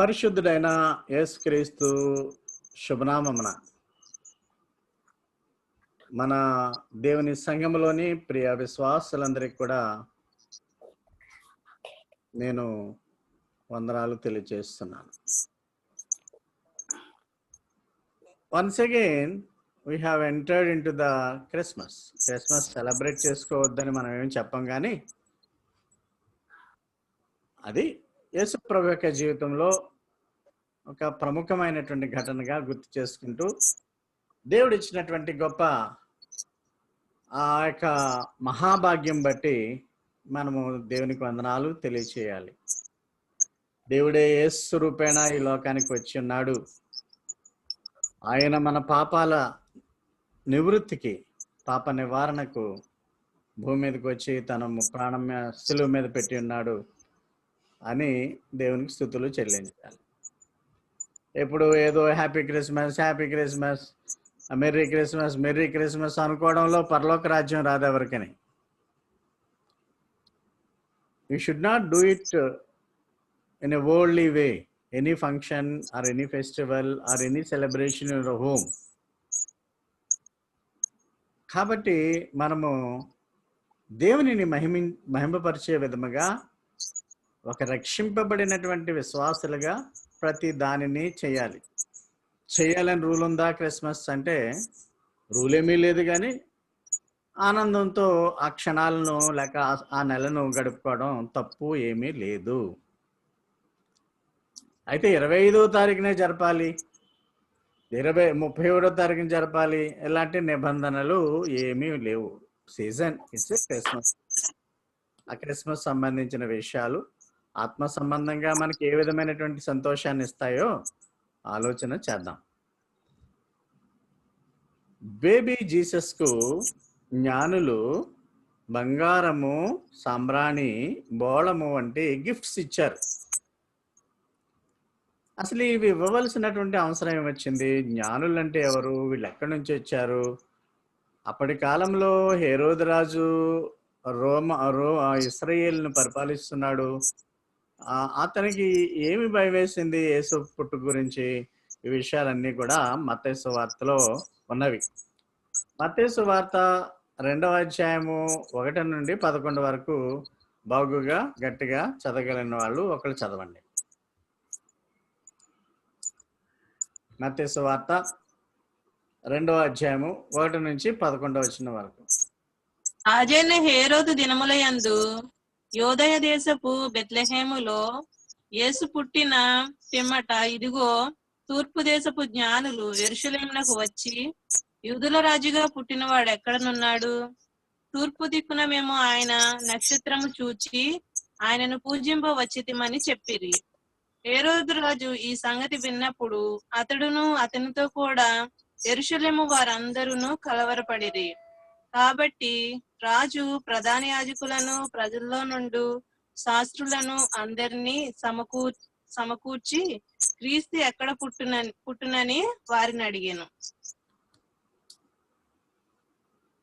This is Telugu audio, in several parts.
పరిశుద్ధుడైన యేసుక్రీస్తు శుభనామమున మన దేవుని సంఘములోని ప్రియ విశ్వాసులందరికీ కూడా నేను వందనాలు తెలియజేస్తున్నాను. Once again we have entered into the Christmas Christmas celebrate చేసుకోవద్దని మనం ఏం చెప్పం కానీ అది యేసు ప్రభు యొక్క జీవితంలో ఒక ప్రముఖమైనటువంటి ఘటనగా గుర్తు చేసుకుంటూ దేవుడు ఇచ్చినటువంటి గొప్ప ఆ యొక్క మహాభాగ్యం బట్టి మనము దేవునికి వందనాలు తెలియచేయాలి. దేవుడే యేసు రూపేణ ఈ లోకానికి వచ్చి ఉన్నాడు. ఆయన మన పాపాల నివృత్తికి పాప నివారణకు భూమి మీదకి వచ్చి తన ప్రాణం శిలువు శిలువ మీద పెట్టి ఉన్నాడు. అని దేవునికి స్థుతులు చెల్లించాలి. ఎప్పుడు ఏదో happy Christmas happy Christmas merry Christmas merry Christmas అనుకోవడంలో పరలోక రాజ్యం రాదు ఎవరికని. You should not do it in a worldly way any function or any festival or any celebration in home కాబట్టి మనము దేవునిని మహిమి మహిమపరిచే విధముగా ఒక రక్షింపబడినటువంటి విశ్వాసులుగా ప్రతి దానిని చేయాలి. చేయాలని రూల్ ఉందా క్రిస్మస్ అంటే రూల్ ఏమీ లేదు కానీ ఆనందంతో ఆ క్షణాలను లేక ఆ- నెలను గడుపుకోవడం తప్పు ఏమీ లేదు. అయితే ఇరవై ఐదో తారీఖునే జరపాలి. ఇరవై ముప్పై ఏడో తారీఖున జరపాలి. ఇలాంటి నిబంధనలు ఏమీ లేవు. Season it's Christmas. ఆ క్రిస్మస్ సంబంధించిన విషయాలు ఆత్మ సంబంధంగా మనకి ఏ విధమైనటువంటి సంతోషాన్ని ఇస్తాయో ఆలోచన చేద్దాం. బేబీ జీసస్కు జ్ఞానులు బంగారము సాంబ్రాణి బోళము వంటి గిఫ్ట్స్ ఇచ్చారు. అసలు ఇవి ఇవ్వవలసినటువంటి అవసరం ఏమొచ్చింది? జ్ఞానులు అంటే ఎవరు? వీళ్ళు ఎక్కడి నుంచి వచ్చారు? అప్పటి కాలంలో హేరోదు రాజు రోమ రో ఇస్రయేల్ను పరిపాలిస్తున్నాడు. అతనికి ఏమి భయం వేసింది యేసు పుట్టు గురించి? ఈ విషయాలన్నీ కూడా మతేసు వార్తలో ఉన్నవి. మత్తేసు వార్త రెండవ అధ్యాయము ఒకటి నుండి పదకొండు వరకు బాగుగా గట్టిగా చదవగలిగిన వాళ్ళు ఒకళ్ళు చదవండి. మతేసు వార్త రెండవ అధ్యాయము ఒకటి నుంచి పదకొండవ వచ్చిన వరకు. రాజైన హేరోదు దినములయందు యోదయ దేశపు బెత్లెహేములో యేసు పుట్టిన పిమ్మట ఇదిగో తూర్పు దేశపు జ్ఞానులు ఎరుషలేమునకు వచ్చి యూదుల రాజుగా పుట్టినవాడు ఎక్కడనున్నాడు? తూర్పు దిక్కున మేము ఆయన నక్షత్రము చూచి ఆయనను పూజింప వచ్చితిమని చెప్పిరి. ఏరోజు రాజు ఈ సంగతి విన్నప్పుడు అతడును అతనితో కూడా ఎరుషలేము వారందరూ కలవరపడిరి. కాబట్టి రాజు ప్రధాన యాజకులను ప్రజల్లో నుండి శాస్త్రులను అందరినీ సమకూ సమకూర్చి క్రీస్తు ఎక్కడ పుట్టున పుట్టునని వారిని అడిగాను.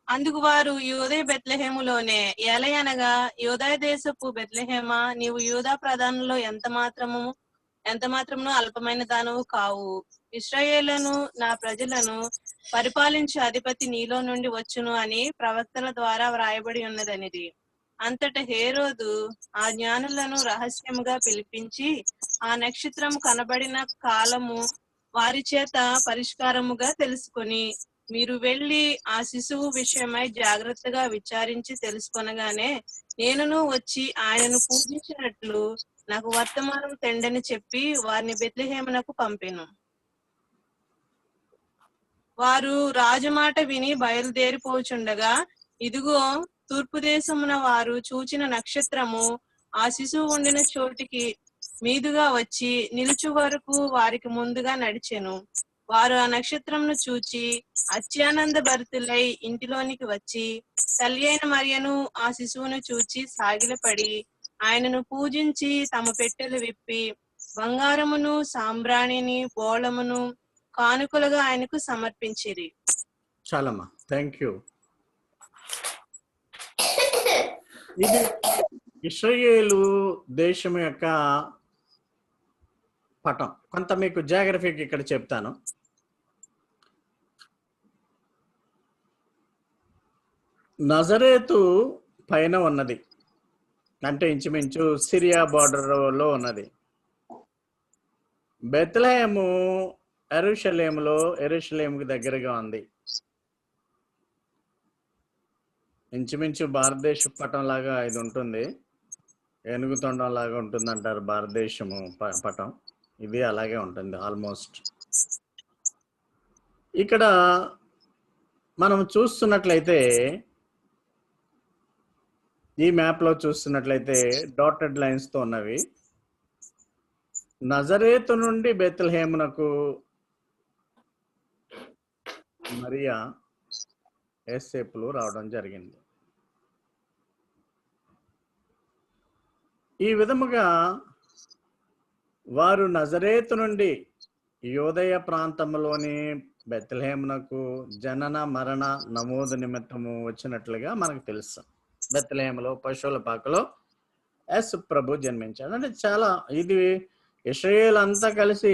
అందుకు వారు యోదయ బెత్లహేములోనే ఎలయనగా యోదయ దేశపు బెత్లహేమ నీవు యూదా ప్రధానంలో ఎంత మాత్రము ఎంత మాత్రమును అల్పమైన దానవు కావు. ఇస్రాయేలను నా ప్రజలను పరిపాలించే అధిపతి నీలో నుండి వచ్చును అని ప్రవక్తల ద్వారా వ్రాయబడి ఉన్నదనిది. అంతట హేరోదు ఆ జ్ఞానులను రహస్యముగా పిలిపించి ఆ నక్షత్రం కనబడిన కాలము వారి చేత పరిష్కారముగా తెలుసుకొని మీరు వెళ్ళి ఆ శిశువు విషయమై జాగ్రత్తగా విచారించి తెలుసుకొనగానే నేనును వచ్చి ఆయనను పూజించినట్లు నాకు వర్తమానం తెండని చెప్పి వారిని బెత్లహేమనకు పంపెను. వారు రాజు మాట విని బయలుదేరిపోచుండగా ఇదిగో తూర్పు దేశమున వారు చూచిన నక్షత్రము ఆ శిశువు ఉండిన చోటికి మీదుగా వచ్చి నిలుచు వరకు వారికి ముందుగా నడిచెను. వారు ఆ నక్షత్రంను చూచి అత్యానంద భరితులై ఇంటిలోనికి వచ్చి తల్లి అయిన మరియను ఆ శిశువును చూచి సాగిలపడి ఆయనను పూజించి తమ పెట్టెలు విప్పి బంగారమును సాంబ్రాణిని బోళమును కానుకలుగా ఆయనకు సమర్పించిరి. చాలమ్మా. థ్యాంక్ యూ ఇది ఇస్రాయేలు దేశం యొక్క పటం. కొంత మీకు జాగ్రఫీకి ఇక్కడ చెప్తాను. నజరేతు పైన ఉన్నది. అంటే ఇంచుమించు సిరియా బార్డర్లో ఉన్నది. బెత్లహేము ఎరుషలేములో ఎరుషలేముకి దగ్గరగా ఉంది. ఇంచుమించు భారతదేశ పటం లాగా ఇది ఉంటుంది. ఏనుగు తొండం లాగా ఉంటుంది అంటారు భారతదేశము ప- పటం. ఇది అలాగే ఉంటుంది ఆల్మోస్ట్. ఇక్కడ మనం చూస్తున్నట్లయితే ఈ మ్యాప్లో చూస్తున్నట్లయితే డాటెడ్ లైన్స్తో ఉన్నవి. నజరేతు నుండి బెత్లహేమునకు మరియా ఏసేపులు రావడం జరిగింది. ఈ విధముగా వారు నజరేతు నుండి యోదయ ప్రాంతంలోని బెత్లహేమునకు జనన మరణ నమోదు నిమిత్తము వచ్చినట్లుగా మనకు తెలుసు. బెత్తలేములో పశువుల పాకలో ఎస్ ప్రభు జన్మించాడు. అంటే చాలా ఇది ఇస్రాయేల్ అంతా కలిసి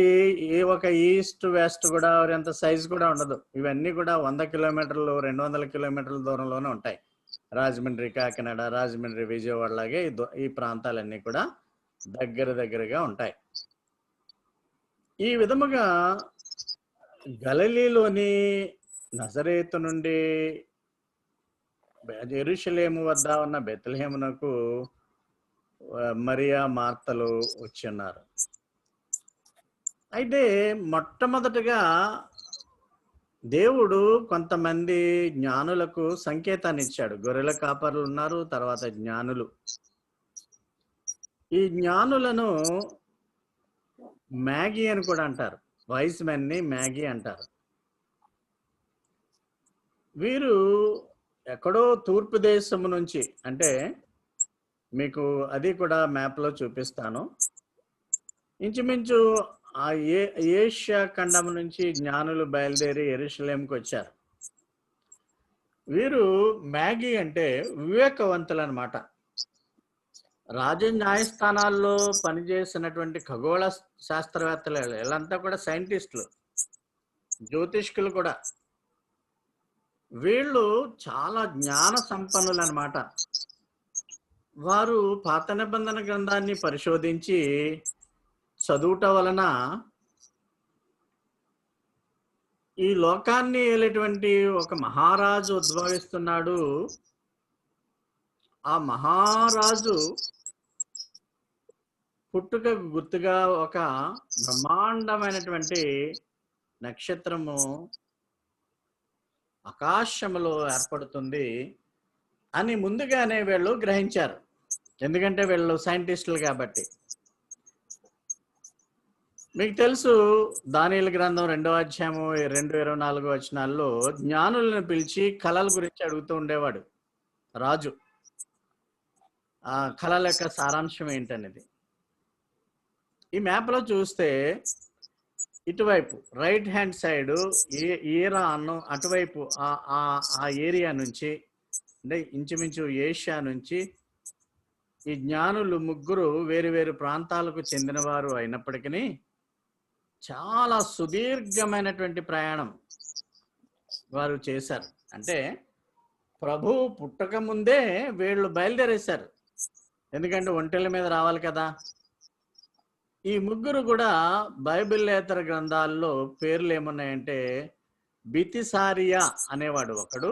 ఈ ఒక ఈస్ట్ వెస్ట్ కూడా అంత సైజ్ కూడా ఉండదు. ఇవన్నీ కూడా వంద కిలోమీటర్లు రెండు వందల కిలోమీటర్ల దూరంలోనే ఉంటాయి. రాజమండ్రి కాకినాడ రాజమండ్రి విజయవాడ లాగే ఈ ఈ ప్రాంతాలన్నీ కూడా దగ్గర దగ్గరగా ఉంటాయి. ఈ విధముగా గలలీలోని నజరేతు నుండి ఎరుషలేము వద్ద ఉన్న బెత్లహేమునకు మరియా మార్తలు వచ్చి ఉన్నారు అయితే మొట్టమొదటగా దేవుడు కొంతమంది జ్ఞానులకు సంకేతాన్ని ఇచ్చాడు గొర్రెల కాపర్లు ఉన్నారు తర్వాత జ్ఞానులు. ఈ జ్ఞానులను మ్యాగీ అని కూడా అంటారు. వైస్ మెన్ని మ్యాగీ అంటారు. వీరు ఎక్కడో తూర్పు దేశం నుంచి అంటే మీకు అది కూడా మ్యాప్లో చూపిస్తాను. ఇంచుమించు ఆ ఏ ఏషియా ఖండం నుంచి జ్ఞానులు బయలుదేరి ఎరుషలేంకి వచ్చారు. వీరు మ్యాగీ అంటే వివేకవంతులు అనమాట రాజ న్యాయస్థానాల్లో పనిచేసినటువంటి ఖగోళ శాస్త్రవేత్తలు వీళ్ళంతా కూడా సైంటిస్టులు జ్యోతిష్కులు కూడా. వీళ్ళు చాలా జ్ఞాన సంపన్నులు అనమాట వారు పాత నిబంధన గ్రంథాన్ని పరిశోధించి చదువుట వలన ఈ లోకాన్ని ఏలేటువంటి ఒక మహారాజు ఉద్భవిస్తున్నాడు. ఆ మహారాజు పుట్టుక గుర్తుగా ఒక బ్రహ్మాండమైనటువంటి నక్షత్రము ఆకాశములో ఏర్పడుతుంది అని ముందుగానే వీళ్ళు గ్రహించారు. ఎందుకంటే వీళ్ళు సైంటిస్టులు కాబట్టి. మీకు తెలుసు దానిల గ్రంథం రెండో అధ్యాయము రెండు ఇరవై నాలుగు వచనాల్లో జ్ఞానులను పిలిచి కళల గురించి అడుగుతూ ఉండేవాడు రాజు. ఆ కళల యొక్క సారాంశం ఏంటనేది. ఈ మ్యాప్లో చూస్తే ఇటువైపు రైట్ హ్యాండ్ సైడ్ ఏ అన్నం అటువైపు ఆ ఆ- ఆ ఏరియా నుంచి అంటే ఇంచుమించు ఏషియా నుంచి ఈ జ్ఞానులు ముగ్గురు వేరు వేరు ప్రాంతాలకు చెందినవారు అయినప్పటికీ చాలా సుదీర్ఘమైనటువంటి ప్రయాణం వారు చేశారు. అంటే ప్రభు పుట్టక ముందే వీళ్ళు బయలుదేరేశారు. ఎందుకంటే ఒంటెల మీద రావాలి కదా. ఈ ముగ్గురు కూడా బైబిల్లేతర గ్రంథాల్లో పేర్లు ఏమున్నాయంటే బితిసారియా అనేవాడు ఒకడు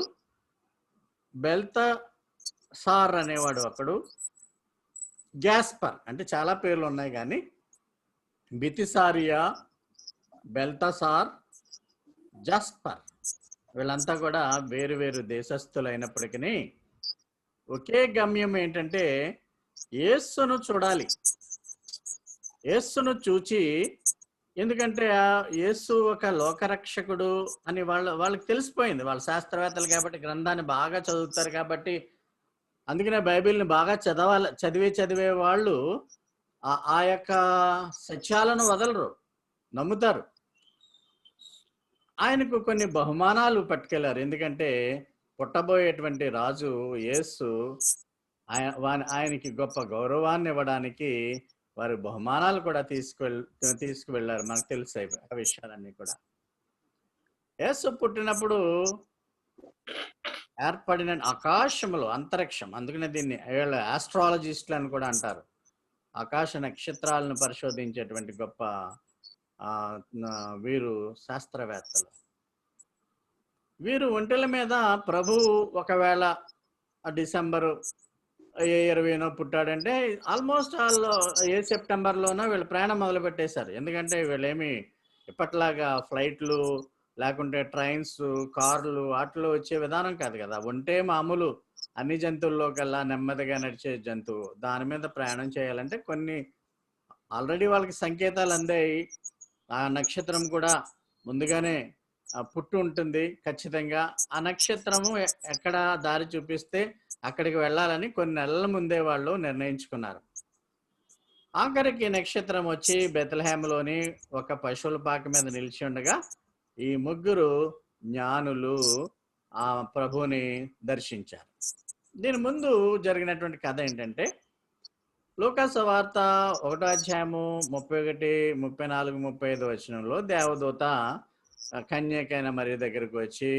బెల్త సార్ అనేవాడు ఒకడు గ్యాస్పర్ అంటే చాలా పేర్లు ఉన్నాయి కానీ బితిసారియా బెల్తసార్ జస్పర్ వీళ్ళంతా కూడా వేరు వేరు దేశస్థులైనప్పటికీ ఒకే గమ్యం ఏంటంటే యేస్సును చూడాలి. యేస్సును చూచి ఎందుకంటే ఆ యేసు ఒక లోకరక్షకుడు అని వాళ్ళ వాళ్ళకి తెలిసిపోయింది. వాళ్ళ శాస్త్రవేత్తలు కాబట్టి గ్రంథాన్ని బాగా చదువుతారు కాబట్టి అందుకనే బైబిల్ని బాగా చదవాలి చదివే చదివే వాళ్ళు ఆ- ఆ యొక్క సత్యాలను వదలరు నమ్ముతారు. ఆయనకు కొన్ని బహుమానాలు పట్టుకెళ్ళారు. ఎందుకంటే పుట్టబోయేటువంటి రాజు యేసు ఆయన ఆయనకి గొప్ప గౌరవాన్ని ఇవ్వడానికి వారి బహుమానాలు కూడా తీసుకువెళ్ తీసుకువెళ్ళారు. మనకు తెలుసు ఆ విషయాలన్నీ కూడా. యేసు పుట్టినప్పుడు ఏర్పడిన ఆకాశములో అంతరిక్షం అందుకనే దీన్ని వీళ్ళ ఆస్ట్రాలజిస్టులు అని కూడా అంటారు. ఆకాశ నక్షత్రాలను పరిశోధించేటువంటి గొప్ప వీరు శాస్త్రవేత్తలు. వీరు ఒంటెల మీద ప్రభు ఒకవేళ డిసెంబరు ఇరవైనో పుట్టాడంటే ఆల్మోస్ట్ వాళ్ళు ఏ సెప్టెంబర్లోనో వీళ్ళు ప్రయాణం మొదలు పెట్టేశారు ఎందుకంటే వీళ్ళేమి ఇప్పట్లాగా ఫ్లైట్లు లేకుంటే ట్రైన్స్ కార్లు వాటిలో వచ్చే విధానం కాదు కదా. ఒంటే మామూలు అన్ని జంతువుల్లో కల్లా నెమ్మదిగా నడిచే జంతువు. దాని మీద ప్రయాణం చేయాలంటే కొన్ని ఆల్రెడీ వాళ్ళకి సంకేతాలు అందాయి. ఆ నక్షత్రం కూడా ముందుగానే పుట్టు ఉంటుంది ఖచ్చితంగా. ఆ నక్షత్రము ఎక్కడ దారి చూపిస్తే అక్కడికి వెళ్ళాలని కొన్ని నెలల ముందే వాళ్ళు నిర్ణయించుకున్నారు. ఆఖరికి నక్షత్రం వచ్చి బెతలహేమలోని ఒక పశువుల పాక మీద నిలిచి ఉండగా ఈ ముగ్గురు జ్ఞానులు ఆ ప్రభుని దర్శించారు. దీని ముందు జరిగినటువంటి కథ ఏంటంటే లోకాస వార్త ఒకటో అధ్యాయము ముప్పై ఒకటి ముప్పై నాలుగు ముప్పై ఐదు వచనంలో దేవదూత కన్యకైన మరి దగ్గరకు వచ్చి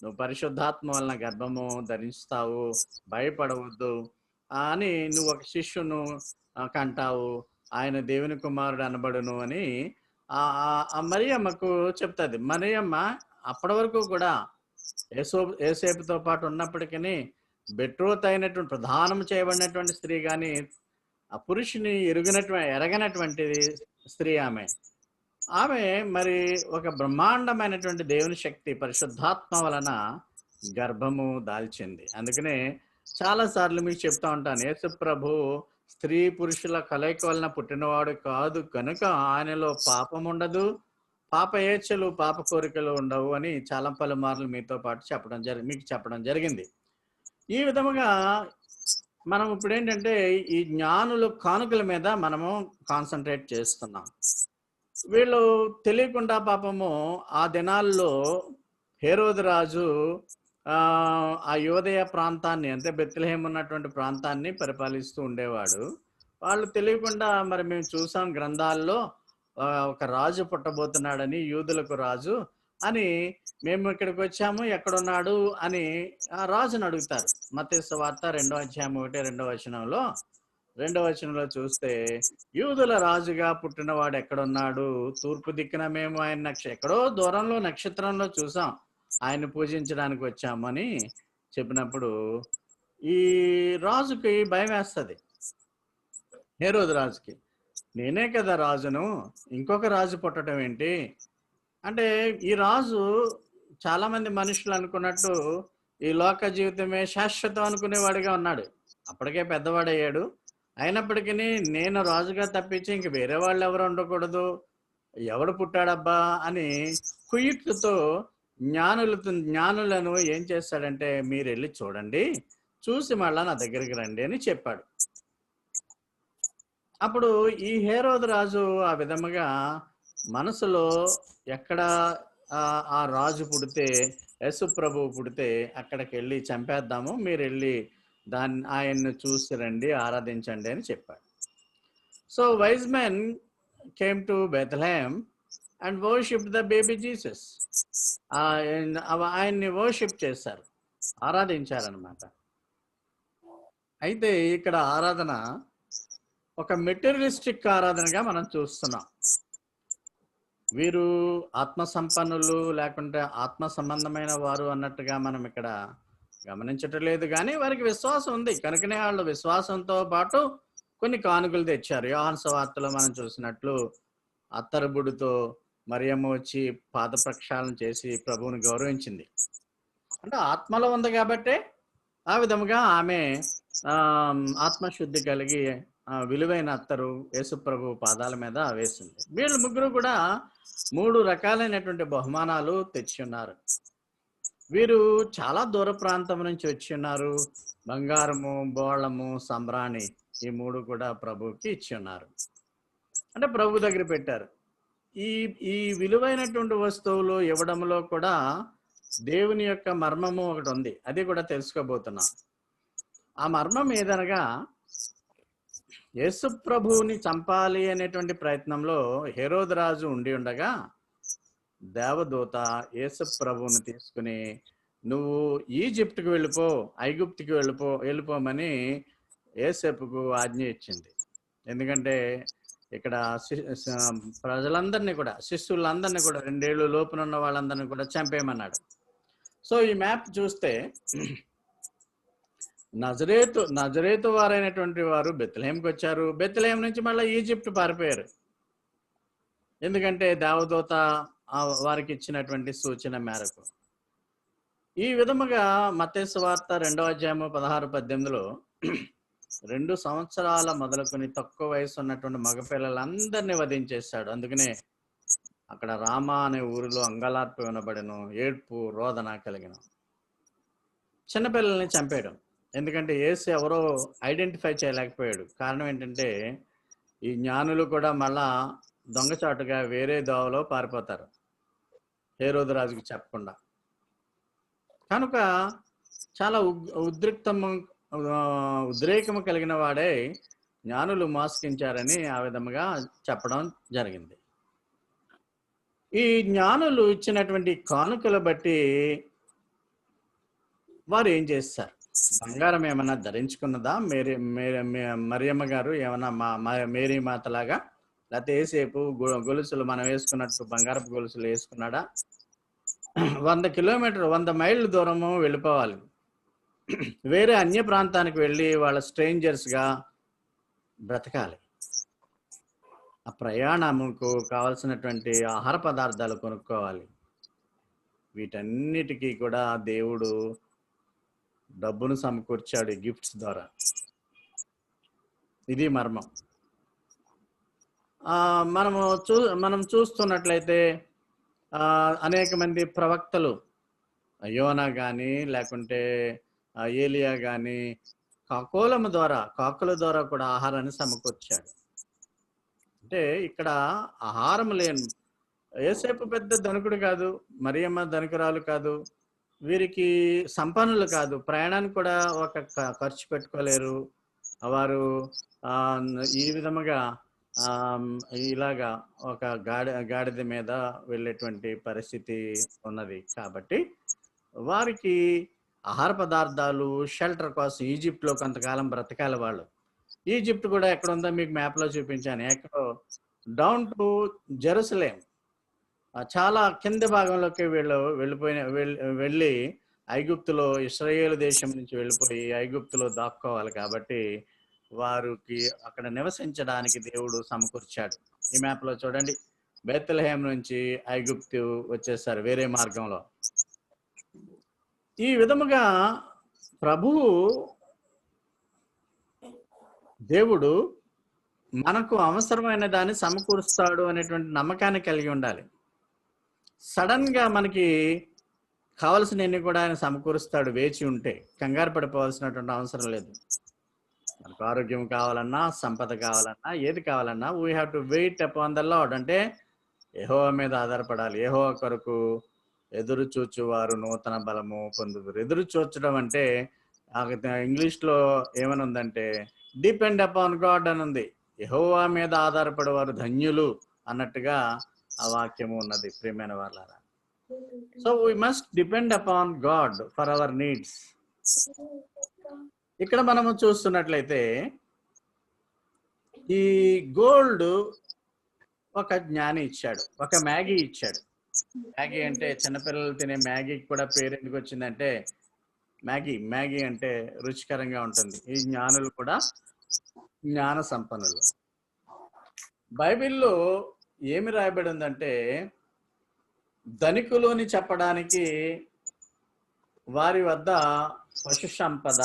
నువ్వు పరిశుద్ధాత్మ వలన గర్భము ధరిస్తావు భయపడవద్దు అని నువ్వు ఒక శిష్యును కంటావు ఆయన దేవుని కుమారుడు అనబడును అని ఆ మరియమ్మకు చెప్తుంది. మరియమ్మ అప్పటి వరకు కూడా ఏసో ఏసేపుతో పాటు ఉన్నప్పటికీ బెట్రోత్ అయినటువంటి ప్రధానం చేయబడినటువంటి స్త్రీ కానీ ఆ పురుషుని ఎరుగినటువంటి ఎరగనటువంటిది స్త్రీ ఆమె. ఆమె మరి ఒక బ్రహ్మాండమైనటువంటి దేవుని శక్తి పరిశుద్ధాత్మ వలన గర్భము దాల్చింది. అందుకనే చాలాసార్లు మీకు చెప్తా ఉంటాను యేసు ప్రభు స్త్రీ పురుషుల కలయిక వలన పుట్టినవాడు కాదు కనుక ఆయనలో పాపం ఉండదు పాప ఏచ్ఛలు పాప కోరికలు ఉండవు అని చాలా పలుమార్లు మీతో పాటు చెప్పడం జరి మీకు చెప్పడం జరిగింది. ఈ విధముగా మనం ఇప్పుడు ఏంటంటే ఈ జ్ఞానుల కానుకల మీద మనము కాన్సన్ట్రేట్ చేస్తున్నాం. వీళ్ళు తెలియకుండా పాపము ఆ దినాల్లో హేరోదు రాజు ఆ యోదయ ప్రాంతాన్ని అంటే బెత్లహేమ్ ఉన్నటువంటి ప్రాంతాన్ని పరిపాలిస్తూ ఉండేవాడు. వాళ్ళు తెలియకుండా మరి మేము చూసాం గ్రంథాల్లో ఒక రాజు పుట్టబోతున్నాడని యూదులకు రాజు అని మేము ఇక్కడికి వచ్చాము ఎక్కడున్నాడు అని ఆ రాజును అడుగుతారు. మతేసు వార్త రెండో అధ్యాయం ఒకటి రెండో వచనంలో రెండో వచనంలో చూస్తే యూదుల రాజుగా పుట్టినవాడు ఎక్కడున్నాడు? తూర్పు దిక్కున మేము ఆయన నక్ష ఎక్కడో దూరంలో నక్షత్రంలో చూసాం. ఆయన పూజించడానికి వచ్చామని చెప్పినప్పుడు ఈ రాజుకి భయం వేస్తుంది. హేరోజు రాజుకి నేనే కదా రాజును ఇంకొక రాజు పుట్టడం ఏంటి? అంటే ఈ రాజు చాలామంది మనుషులు అనుకున్నట్టు ఈ లోక జీవితమే శాశ్వతం అనుకునేవాడిగా ఉన్నాడు. అప్పటికే పెద్దవాడయ్యాడు. అయినప్పటికీ నేను రాజుగా తప్పించి ఇంక వేరే వాళ్ళు ఎవరు ఉండకూడదు. ఎవడు పుట్టాడబ్బా అని కుయుక్తితో జ్ఞానులతో జ్ఞానులను ఏం చేస్తాడంటే మీరు వెళ్ళి చూడండి. చూసి మళ్ళా నా దగ్గరికి రండి అని చెప్పాడు. అప్పుడు ఈ హేరోదు రాజు ఆ విధముగా మనసులో ఎక్కడ ఆ ఆ రాజు పుడితే యశు ప్రభువు పుడితే అక్కడికి వెళ్ళి చంపేద్దాము. మీరు వెళ్ళి దాన్ని ఆయన్ను చూసి రండి ఆరాధించండి అని చెప్పాడు. So wise men came to Bethlehem and worship the baby Jesus ఆయన్ని వర్షిప్ చేశారు ఆరాధించారనమాట అయితే ఇక్కడ ఆరాధన ఒక మెటీరియలిస్టిక్ ఆరాధనగా మనం చూస్తున్నాం. వీరు ఆత్మ సంపన్నులు లేకుంటే ఆత్మ సంబంధమైన వారు అన్నట్టుగా మనం ఇక్కడ గమనించటం లేదు కానీ వారికి విశ్వాసం ఉంది. కనుకనే వాళ్ళు విశ్వాసంతో పాటు కొన్ని కానుకలు తెచ్చారు. యోహన్ వార్తలో మనం చూసినట్లు అత్తరబుడితో మరియమ్మ వచ్చి పాద ప్రక్షాళన చేసి ప్రభువుని గౌరవించింది. అంటే ఆత్మలో ఉంది కాబట్టి ఆ విధముగా ఆమె ఆత్మశుద్ధి కలిగి విలువైన అత్తరు యేసుప్రభు పాదాల మీద వేసింది. వీళ్ళు ముగ్గురు కూడా మూడు రకాలైనటువంటి బహుమానాలు తెచ్చి ఉన్నారు. వీరు చాలా దూర ప్రాంతం నుంచి వచ్చి ఉన్నారు బంగారము బోళము సంబ్రాణి ఈ మూడు కూడా ప్రభుకి ఇచ్చి ఉన్నారు అంటే ప్రభు దగ్గర పెట్టారు. ఈ ఈ విలువైనటువంటి వస్తువులు ఇవ్వడంలో కూడా దేవుని యొక్క మర్మము ఒకటి ఉంది. అది కూడా తెలుసుకోబోతున్నాం. ఆ మర్మం ఏదనగా యేసు ప్రభువుని చంపాలి అనేటువంటి ప్రయత్నంలో హెరోద్ రాజు ఉండి ఉండగా దేవదూత యేసు తీసుకుని నువ్వు ఈజిప్ట్కి వెళ్ళిపో ఐగుప్తికి వెళ్ళిపో వెళ్ళిపోమని ఏసేపుకు ఆజ్ఞ ఇచ్చింది. ఎందుకంటే ఇక్కడ శి- ప్రజలందరినీ కూడా శిష్యులందరినీ కూడా రెండేళ్ళు లోపున ఉన్న వాళ్ళందరినీ కూడా చంపేయమన్నాడు. సో ఈ మ్యాప్ చూస్తే నజరేతు నజరేతు వారైనటువంటి వారు బెత్లహేంకి వచ్చారు. బెత్లహేం నుంచి మళ్ళీ ఈజిప్ట్ పారిపోయారు. ఎందుకంటే దేవదూత వారికి ఇచ్చినటువంటి సూచన మేరకు. ఈ విధముగా మతేసు వార్త రెండవ అధ్యాయము పదహారు పద్దెనిమిదిలో రెండు సంవత్సరాల మొదలుకొని తక్కువ వయసు ఉన్నటువంటి మగపిల్లలందరినీ వధించేశాడు. అందుకనే అక్కడ రామ అనే ఊరిలో అంగలార్పు వినబడను ఏడ్పు రోదన కలిగిన. చిన్నపిల్లల్ని చంపేయడం. ఎందుకంటే ఏసు ఎవరో ఐడెంటిఫై చేయలేకపోయాడు. కారణం ఏంటంటే ఈ జ్ఞానులు కూడా మళ్ళా దొంగచాటుగా వేరే దోవలో పారిపోతారు. రాజుకి చెప్పకుండా. కనుక చాలా ఉద్రిక్తము ఉద్రేకము కలిగిన వాడే జ్ఞానులు మోసగించారని ఆ విధముగా చెప్పడం జరిగింది. ఈ జ్ఞానులు ఇచ్చినటువంటి కానుకలు బట్టి వారు ఏం చేస్తారు? బంగారం ఏమైనా ధరించుకున్నదా? మేరీ మే- మరియమ్మ గారు ఏమైనా మా- మేరీ మాతలాగా లేకపోతే ఏసేపు గొ- గొలుసులు మనం వేసుకున్నట్టు బంగారపు గొలుసులు వేసుకున్నాడా? వంద కిలోమీటర్ వంద మైళ్ళ దూరము వెళ్ళిపోవాలి. వేరే అన్య ప్రాంతానికి వెళ్ళి వాళ్ళ స్ట్రేంజర్స్గా బ్రతకాలి. ఆ ప్రయాణముకు కావలసినటువంటి ఆహార పదార్థాలు కొనుక్కోవాలి. వీటన్నిటికీ కూడా దేవుడు డబ్బును సమకూర్చాడు గిఫ్ట్స్ ద్వారా. ఇది మర్మం. మనము చూ మనం చూస్తున్నట్లయితే అనేక మంది ప్రవక్తలు యోనా కానీ లేకుంటే ఏలియా కానీ కాకోలము ద్వారా కాకుల ద్వారా కూడా ఆహారాన్ని సమకూర్చాడు. అంటే ఇక్కడ ఆహారం లేని ఏసేపు పెద్ద ధనుకుడు కాదు మరియమ్మ ధనుకురాలు కాదు వీరికి సంపన్నులు కాదు ప్రయాణాన్ని కూడా ఒక ఖర్చు పెట్టుకోలేరు. వారు ఈ విధముగా ఇలాగా ఒక గాడి గాడిద మీద వెళ్ళేటువంటి పరిస్థితి ఉన్నది కాబట్టి వారికి ఆహార పదార్థాలు షెల్టర్ కోసం ఈజిప్ట్లో కొంతకాలం బ్రతకాలి వాళ్ళు. ఈజిప్ట్ కూడా ఎక్కడ ఉందో మీకు మ్యాప్లో చూపించాను. ఎక్కడో డౌన్ టు జెరూసలేం. చాలా కింద భాగంలోకి వీళ్ళు వెళ్ళిపోయిన వెళ్ళి- వెళ్ళి ఐగుప్తులో ఇస్రాయేల్ దేశం నుంచి వెళ్ళిపోయి ఐగుప్తులో దాక్కోవాలి కాబట్టి వారికి అక్కడ నివసించడానికి దేవుడు సమకూర్చాడు. ఈ మ్యాప్లో చూడండి. బెత్తలహేం నుంచి ఐగుప్తు వచ్చేసారు వేరే మార్గంలో. ఈ విధముగా ప్రభువు దేవుడు మనకు అవసరమైన దాన్ని సమకూరుస్తాడు అనేటువంటి నమ్మకాన్ని కలిగి ఉండాలి. సడన్గా మనకి కావలసినవన్నీ కూడా ఆయన సమకూరుస్తాడు వేచి ఉంటే. కంగారు పడిపోవాల్సినటువంటి అవసరం లేదు. మనకు ఆరోగ్యం కావాలన్నా సంపద కావాలన్నా ఏది కావాలన్నా we have to wait upon the Lord అంటే ఏహో మీద ఆధారపడాలి. ఏహో కొరకు ఎదురు చూచువారు నూతన బలము పొందుతారు ఎదురు చూచడం అంటే ఇంగ్లీష్లో ఏమని ఉందంటే డిపెండ్ అపాన్ గాడ్ అని ఉంది ఎహోవా మీద ఆధారపడేవారు ధన్యులు అన్నట్టుగా ఆ వాక్యము ఉన్నది ప్రియమైన వాళ్ళారా so we must depend upon God for our needs ఇక్కడ మనము చూస్తున్నట్లయితే ఈ గోల్డ్ ఒక జ్ఞాని ఇచ్చాడు ఒక మ్యాగీ ఇచ్చాడు. మ్యాగీ అంటే చిన్నపిల్లలు తినే మ్యాగీకి కూడా పేరు ఎందుకు వచ్చిందంటే మ్యాగీ మ్యాగీ అంటే రుచికరంగా ఉంటుంది. ఈ జ్ఞానులు కూడా జ్ఞాన సంపన్నులు. బైబిల్లో ఏమి రాయబడి ఉందంటే ధనికులోని చెప్పడానికి వారి వద్ద పశు సంపద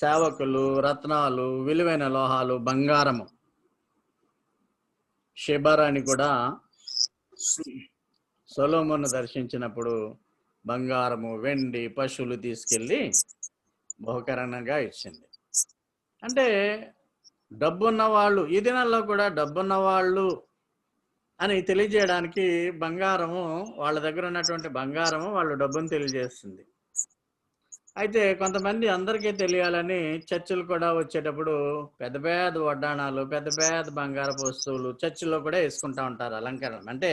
సేవకులు రత్నాలు విలువైన లోహాలు బంగారము. షెబరాని కూడా సొలోమును దర్శించినప్పుడు బంగారము వెండి పశువులు తీసుకెళ్ళి బహుకరణంగా ఇచ్చింది. అంటే డబ్బున్న వాళ్ళు ఈ దినాల్లో కూడా డబ్బున్న వాళ్ళు అని తెలియజేయడానికి బంగారము వాళ్ళ దగ్గర ఉన్నటువంటి బంగారము వాళ్ళ డబ్బును తెలియజేస్తుంది. అయితే కొంతమంది అందరికీ తెలియాలని చర్చిలు కూడా వచ్చేటప్పుడు పెద్ద పెద్ద వడ్డాణాలు పెద్ద పెద్ద బంగారపు వస్తువులు చర్చిలో కూడా వేసుకుంటా ఉంటారు అలంకరణ అంటే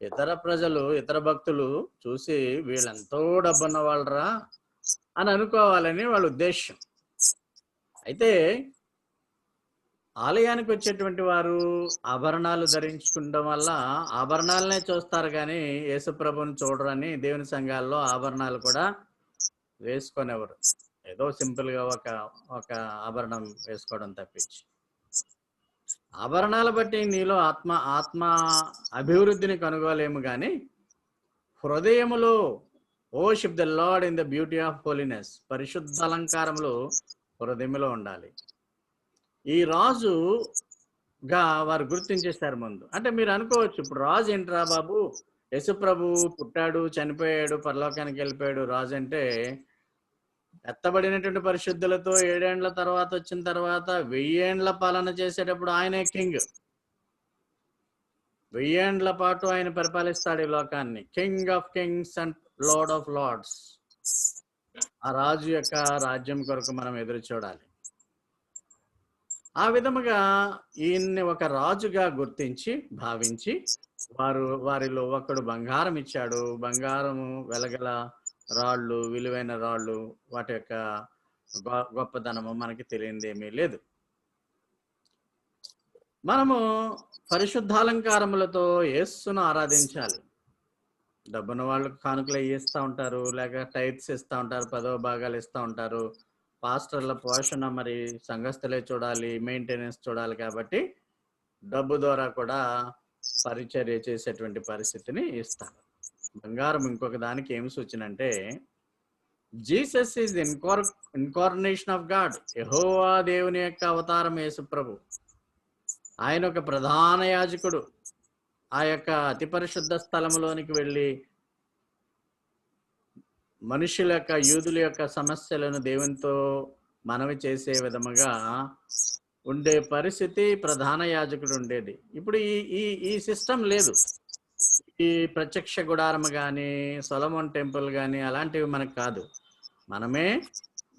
ఇతర ప్రజలు ఇతర భక్తులు చూసి వీళ్ళెంతో డబ్బున్న వాళ్ళరా అని అనుకోవాలని వాళ్ళ ఉద్దేశం. అయితే ఆలయానికి వచ్చేటువంటి వారు ఆభరణాలు ధరించుకుంటం వల్ల ఆభరణాలనే చూస్తారు కానీ యేసుప్రభుని చూడరని దేవుని సంఘాల్లో ఆభరణాలు కూడా వేసుకొనేవారు. ఏదో సింపుల్గా ఒక ఒక ఆభరణం వేసుకోవడం తప్పించి. ఆభరణాలు బట్టి నీలో ఆత్మ ఆత్మ అభివృద్ధిని కనుగోలేము కానీ హృదయములో worship the Lord in the beauty of holiness పరిశుద్ధ అలంకారములు హృదయములో ఉండాలి. ఈ రాజుగా వారు గుర్తించేశారు ముందు. అంటే మీరు అనుకోవచ్చు ఇప్పుడు రాజు ఏంట్రా బాబు? యశుప్రభు పుట్టాడు చనిపోయాడు పరలోకానికి వెళ్ళిపోయాడు రాజు అంటే ఎత్తబడినటువంటి పరిశుద్ధులతో ఏడేండ్ల తర్వాత వచ్చిన తర్వాత వెయ్యేండ్ల పాలన చేసేటప్పుడు ఆయనే కింగ్. వెయ్యేండ్ల పాటు ఆయన పరిపాలిస్తాడు ఈ లోకాన్ని. King of kings and Lord of lords ఆ రాజు యొక్క రాజ్యం కొరకు మనం ఎదురు చూడాలి. ఆ విధముగా ఈయన్ని ఒక రాజుగా గుర్తించి భావించి వారు వారిలో ఒకడు బంగారం ఇచ్చాడు. బంగారము వెలగల రాళ్ళు విలువైన రాళ్ళు వాటి యొక్క గొ- గొప్పదనము మనకి తెలియంది ఏమీ లేదు. మనము పరిశుద్ధాలంకారములతో యేస్సును ఆరాధించాలి. డబ్బున్న వాళ్ళు కానుకలు ఇస్తూ ఉంటారు లేక టైట్స్ ఇస్తూ ఉంటారు పదవ భాగాలు ఇస్తూ ఉంటారు. పాస్టర్ల పోషణ మరి సంఘస్థలే చూడాలి మెయింటెనెన్స్ చూడాలి కాబట్టి డబ్బు ద్వారా కూడా పరిచర్య చేసేటువంటి పరిస్థితిని ఇస్తారు. బంగారం ఇంకొక దానికి ఏం సూచన అంటే Jesus is incar incarnation of God యహోవా దేవుని యొక్క అవతారం యేసుప్రభు ఆయన ఒక ప్రధాన యాజకుడు. ఆ యొక్క అతి పరిశుద్ధ స్థలంలోనికి వెళ్ళి మనుషుల యొక్క యూదుల యొక్క సమస్యలను దేవునితో మనవి చేసే విధముగా ఉండే పరిస్థితి ప్రధాన యాజకుడు ఉండేది. ఇప్పుడు ఈ ఈ ఈ సిస్టమ్ లేదు. ఈ ప్రత్యక్ష గుడారం కానీ సొలమోన్ టెంపుల్ కానీ అలాంటివి మనకు కాదు. మనమే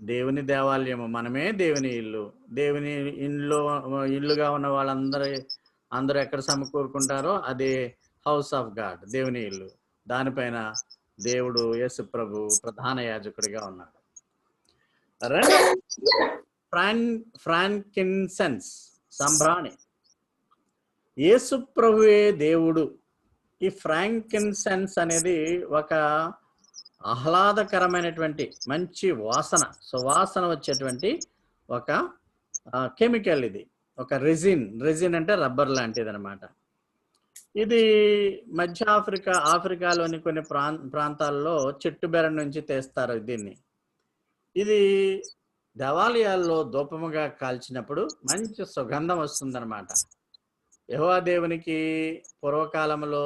దేవుని దేవాలయము మనమే దేవుని ఇల్లు. దేవుని ఇల్లు ఇల్లుగా ఉన్న వాళ్ళందరూ అందరూ ఎక్కడ సమకూరుకుంటారో అదే హౌస్ ఆఫ్ గాడ్ దేవుని ఇల్లు. దానిపైన దేవుడు యేసు ప్రభు ప్రధాన యాజకుడిగా ఉన్నాడు. Prawn frankincense సంభ్రాణి. యేసు ప్రభువే దేవుడు. ఈ ఫ్రాంకిన్సెన్స్ అనేది ఒక ఆహ్లాదకరమైనటువంటి మంచి వాసన సువాసన వచ్చేటువంటి ఒక కెమికల్ ఇది. ఒక రెజిన్ రెజిన్ అంటే రబ్బర్ లాంటిది అనమాట ఇది మధ్య ఆఫ్రికా ఆఫ్రికాలోని కొన్ని ప్రాం ప్రాంతాల్లో చెట్టు బెర నుంచి తెస్తారు దీన్ని. ఇది దేవాలయాల్లో దూపముగా కాల్చినప్పుడు మంచి సుగంధం వస్తుందన్నమాట. యహోవాదేవునికి పూర్వకాలంలో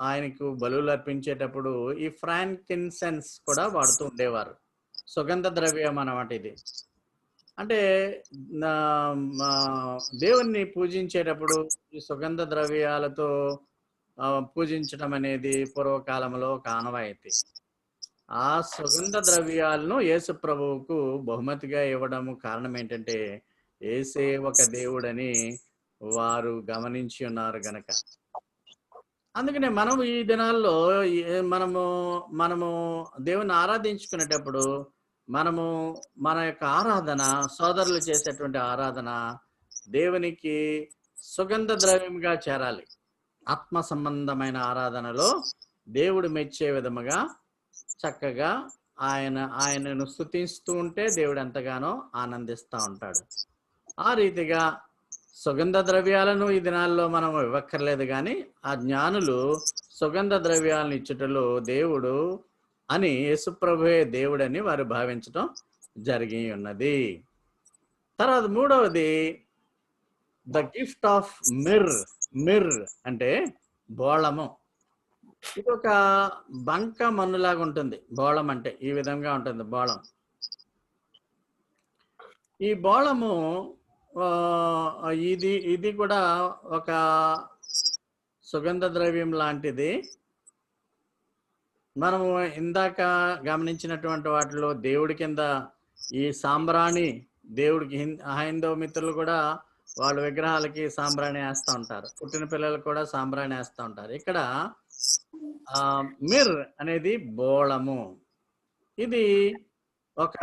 ఆయనకు బలులు అర్పించేటప్పుడు ఈ ఫ్రాంకిన్సెన్స్ కూడా వాడుతూ ఉండేవారు. సుగంధ ద్రవ్యం అన్నమాట ఇది. అంటే నా- దేవుణ్ణి పూజించేటప్పుడు ఈ సుగంధ ద్రవ్యాలతో పూజించడం అనేది పూర్వకాలంలో ఒక ఆనవాయితీ ఆ సుగంధ ద్రవ్యాలను యేసు ప్రభువుకు బహుమతిగా ఇవ్వడం కారణం ఏంటంటే ఏసే ఒక దేవుడని వారు గమనించి ఉన్నారు గనక. అందుకనే మనం ఈ దినాల్లో మనము మనము దేవుని ఆరాధించుకునేటప్పుడు మనము మన యొక్క ఆరాధన సోదరులు చేసేటువంటి ఆరాధన దేవునికి సుగంధ ద్రవ్యంగా చేరాలి. ఆత్మ సంబంధమైన ఆరాధనలో దేవుడు మెచ్చే విధముగా చక్కగా ఆయన ఆయనను స్తుతిస్తూ ఉంటే దేవుడు ఎంతగానో ఆనందిస్తూ ఉంటాడు. ఆ రీతిగా సుగంధ ద్రవ్యాలను ఈ దినాల్లో మనం ఇవ్వక్కర్లేదు కానీ ఆ జ్ఞానులు సుగంధ ద్రవ్యాలను ఇచ్చుటలో దేవుడు అని యేసుప్రభువే దేవుడని వారు భావించటం జరిగి ఉన్నది. తర్వాత మూడవది the gift of myrrh myrrh అంటే బోళము. ఇది ఒక బంక మన్నులాగా ఉంటుంది. బోళం అంటే ఈ విధంగా ఉంటుంది బోళం. ఈ బోళము ఇది ఇది కూడా ఒక సుగంధ ద్రవ్యం లాంటిది. మనము ఇందాక గమనించినటువంటి వాటిలో దేవుడి కింద ఈ సాంబ్రాణి దేవుడికి హైందవ మిత్రులు కూడా వాళ్ళ విగ్రహాలకి సాంబ్రాణి వేస్తూ ఉంటారు. పుట్టిన పిల్లలు కూడా సాంబ్రాణి వేస్తూ ఉంటారు. ఇక్కడ మిర్ అనేది బోళము. ఇది ఒక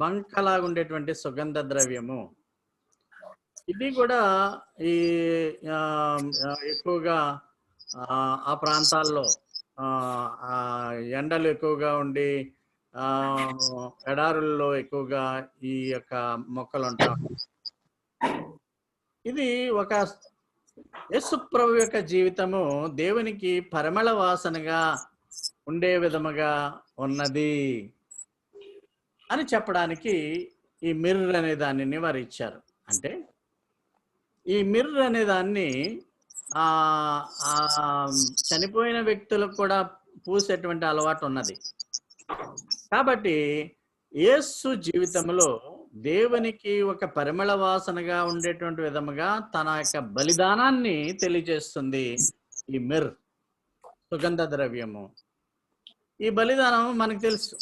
బంకలాగా ఉండేటువంటి సుగంధ ద్రవ్యము ఇది కూడా ఈ ఎక్కువగా ఆ, ప్రాంతాల్లో ఎండలు ఎక్కువగా ఉండి ఎడారుల్లో ఎక్కువగా ఈ యొక్క మొక్కలు ఉంటాయి ఇది ఒక యేసుప్రభు యొక్క జీవితము దేవునికి పరిమళ వాసనగా ఉండే విధముగా ఉన్నది అని చెప్పడానికి ఈ మిర్రర్ అనే దానిని వారు ఇచ్చారు. అంటే ఈ మిర్రర్ అనే దాన్ని ఆ ఆ చనిపోయిన వ్యక్తులకు కూడా పూసేటువంటి అలవాటు ఉన్నది. కాబట్టి యేసు జీవితంలో దేవునికి ఒక పరిమళ వాసనగా ఉండేటువంటి విధముగా తన యొక్క బలిదానాన్ని తెలియజేస్తుంది ఈ మిర్ సుగంధ ద్రవ్యము. ఈ బలిదానం మనకు తెలుసు.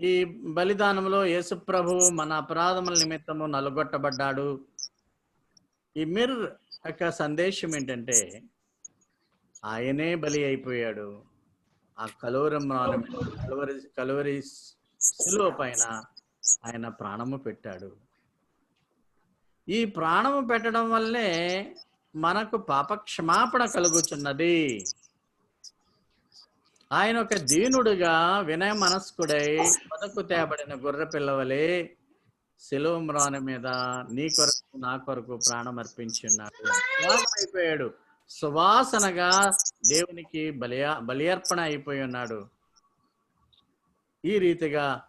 ఈ బలిదానంలో యేసుప్రభువు మన అపరాధముల నిమిత్తము నలుగొట్టబడ్డాడు. ఈ మిర్ యొక్క సందేశం ఏంటంటే ఆయనే బలి అయిపోయాడు. ఆ కలువరి కలువరి కలువరి శిలువ పైన ఆయన ప్రాణము పెట్టాడు. ఈ ప్రాణము పెట్టడం వల్లే మనకు పాప క్షమాపణ కలుగుచున్నది. ఆయన ఒక దీనుడుగా వినయ మనస్కుడై మొదకు తేబడిన గొర్రె పిల్లవలే శిలువ మ్రాన మీద నీ కొరకు నా కొరకు ప్రాణం అర్పించి ఉన్నాడు అయిపోయాడు సువాసనగా దేవునికి బలియా బలియర్పణ అయిపోయి ఉన్నాడు. ఈ రీతిగా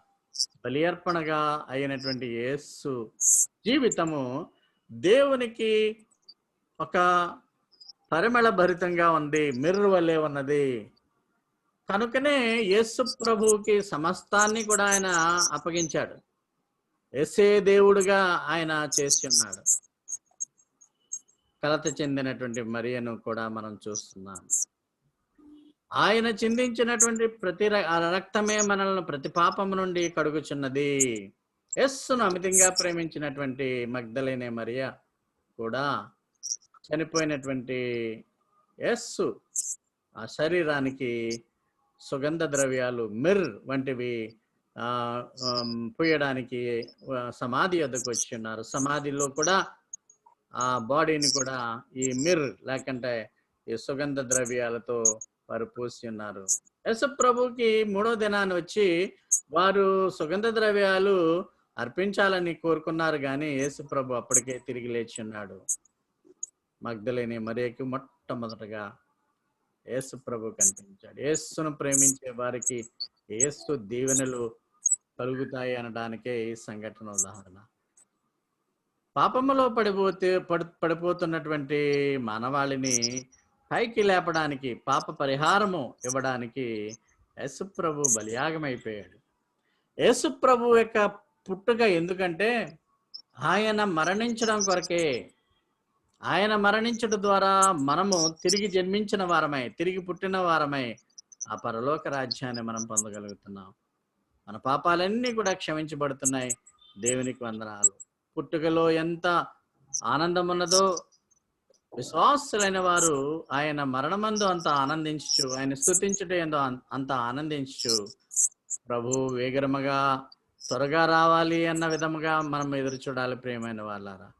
బలియర్పణగా అయినటువంటి యేసు జీవితము దేవునికి ఒక పరిమళ భరితంగా ఉంది. మిర్రు వలె ఉన్నది. కనుకనే యేసు ప్రభువుకి సమస్తాన్ని కూడా ఆయన అప్పగించాడు. ఎసే దేవుడుగా ఆయన చేసి ఉన్నాడు. కలత చెందినటువంటి మరియను కూడా మనం చూస్తున్నాం. ఆయన చిందించినటువంటి ప్రతి ర- రక్తమే మనల్ని ప్రతి పాపం నుండి కడుగుచున్నది. ఎస్సును అమితంగా ప్రేమించినటువంటి మగ్ధలేనే మరియ కూడా చనిపోయినటువంటి యస్సు ఆ శరీరానికి సుగంధ ద్రవ్యాలు మిర్ వంటివి పూయడానికి సమాధి వద్దకు వచ్చి ఉన్నారు సమాధిలో కూడా ఆ బాడీని కూడా ఈ మిర్ లేకంటే ఈ సుగంధ ద్రవ్యాలతో వారు పూసి ఉన్నారు యశ ప్రభుకి మూడో దినాన్ని వచ్చి వారు సుగంధ ద్రవ్యాలు అర్పించాలని కోరుకున్నారు కానీ యేసు ప్రభు అప్పటికే తిరిగి లేచి ఉన్నాడు మగ్ధలేని మరియకి మొట్టమొదటగా యేసు ప్రభు కనిపించాడు. యేసును ప్రేమించే వారికి యేసు దీవెనలు కలుగుతాయి అనడానికే ఈ సంఘటన ఉదాహరణ. పాపములో పడిపోతే పడి పడిపోతున్నటువంటి మానవాళిని పైకి లేపడానికి పాప పరిహారము ఇవ్వడానికి యేసు ప్రభు బలియాగమైపోయాడు. యేసు ప్రభు యొక్క పుట్టుక ఎందుకంటే ఆయన మరణించడం కొరకే ఆయన మరణించడం ద్వారా మనము తిరిగి జన్మించిన వారమై తిరిగి పుట్టిన వారమై ఆ పరలోక రాజ్యాన్ని మనం పొందగలుగుతున్నాం. మన పాపాలన్నీ కూడా క్షమించబడుతున్నాయి. దేవునికి వందనాలు. పుట్టుకలో ఎంత ఆనందం ఉన్నదో విశ్వాసులైన వారు ఆయన మరణమందు అంత ఆనందించు ఆయన స్థుతించుట ఏందో అంత ఆనందించు ప్రభు వేగరముగా త్వరగా రావాలి అన్న విధముగా మనం ఎదురు చూడాలి ప్రియమైన వాళ్ళారా.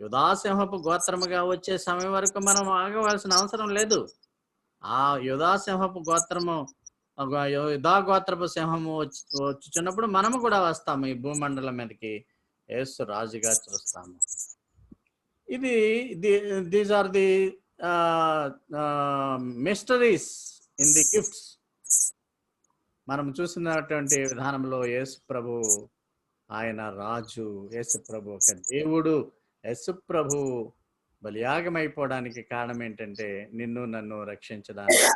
యుధాసింహపు గోత్రముగా వచ్చే సమయం వరకు మనం ఆగవలసిన అవసరం లేదు. ఆ యుధాసింహపు గోత్రము యుధా గోత్రపు సింహము వచ్చి వచ్చుచున్నప్పుడు మనము కూడా వస్తాము ఈ భూమండలం మీదకి. యేసు రాజుగా చూస్తాము. ఇది these are the mysteries in the gifts మనం చూసినటువంటి విధానంలో యేసు ప్రభు ఆయన రాజు యేసు ప్రభు ఒక దేవుడు. యశుప్రభు బలియాగమైపోవడానికి కారణం ఏంటంటే నిన్ను నన్ను రక్షించడానికి.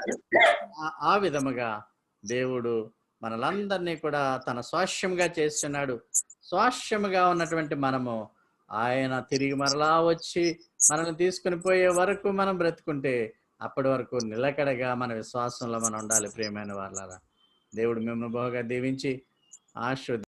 ఆ- విధముగా దేవుడు మనలందరినీ కూడా తన స్వాస్యంగా చేస్తున్నాడు. స్వాస్యముగా ఉన్నటువంటి మనము ఆయన తిరిగి మరలా వచ్చి మనల్ని తీసుకుని పోయే వరకు మనం బ్రతుకుంటే అప్పటి వరకు నిలకడగా మన విశ్వాసంలో మనం ఉండాలి ప్రియమైన వాళ్ళ దేవుడు మిమ్మల్ని బాగా దీవించి ఆశీర్వదించి